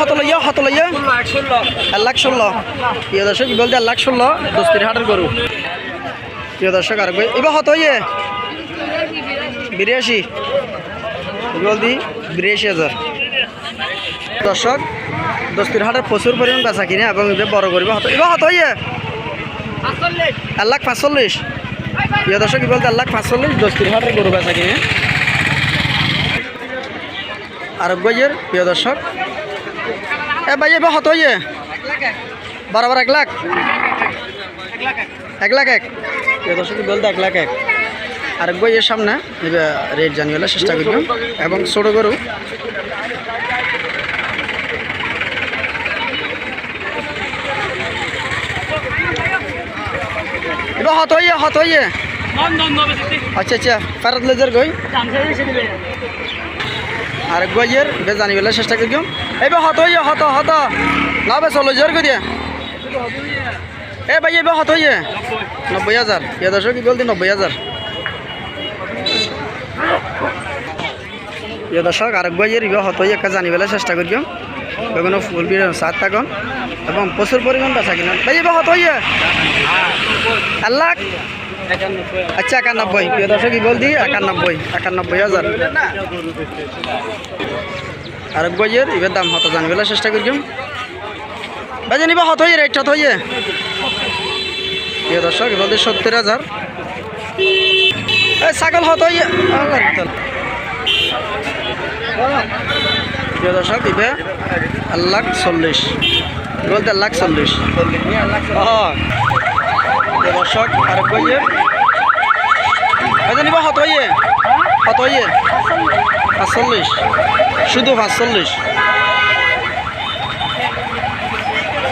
হত লইয়া হত লইয়া এক লাখ ষোলো। প্রিয় দর্শক বলতে এক লাখ ষোলো, দস্তির হাটের গরু। প্রিয় দর্শক আর এবার হত ইয়ে বিরাশি। বলদি বিরাশি হাজার। দর্শক, দস্তির হাটের প্রচুর পরিমাণ বেচা কিনে এবং বড় করবে হত এবার ইয়ে এক লাখ পাঁচচল্লিশ। প্রিয় দর্শক বলতে এক লাখ পাঁচচল্লিশ, দস্তির হাটের গরু বেচা কিনে। আরোগ্যের প্রিয় দর্শক এ ভাই এবার হত ইয়ে বরাবর এক লাখ। এক লাখ এক। দর্শক বলতে এক লাখ এক। আরোগ্য এর সামনে রেট জানিয়ে চেষ্টা করব এবং ছোট গরু। হত ইয়ে হত ইয়ে আচ্ছা আচ্ছা ফেরত লেজার গই। আর গইয়ের বে জানি বেলা চেষ্টা করি এইবার হত ইয়ে হত হত। না বে চলো জোর করি এ ভাই, এবার হত ইয়ে নব্বই হাজার। দর্শক, কি বলতে নব্বই হাজার? এ দর্শক, আর গইয়ের ইবা হত ইয়ে একটা জানি বেলা চেষ্টা করি বেগুন ফুল বিড় সাত থাকুন এবং প্রচুর পরিমাণ বেচা কিনা। ভাই, এবার হত ইয়ে এক লাখ। আচ্ছা একানব্বই। প্রিয় দর্শক কি বলদি একানব্বই একানব্বই হাজার। আর গইয়ের এবার দাম হত জানিবেলা চেষ্টা করি। ভাই জানিবা হত হইয়ে রেট হত হইয়ে? প্রিয় দর্শক বলদি সত্তর হাজার। ছাগল হত হইয়ে। প্রিয় দর্শক ইবে এক লাখ চল্লিশ। বলতে এক লাখ চল্লিশ। দর্শক আর কইয়ে জানিবা হত হইয়ে হত হইয়ে পাঁচচল্লিশ। শুধু পাঁচচল্লিশ।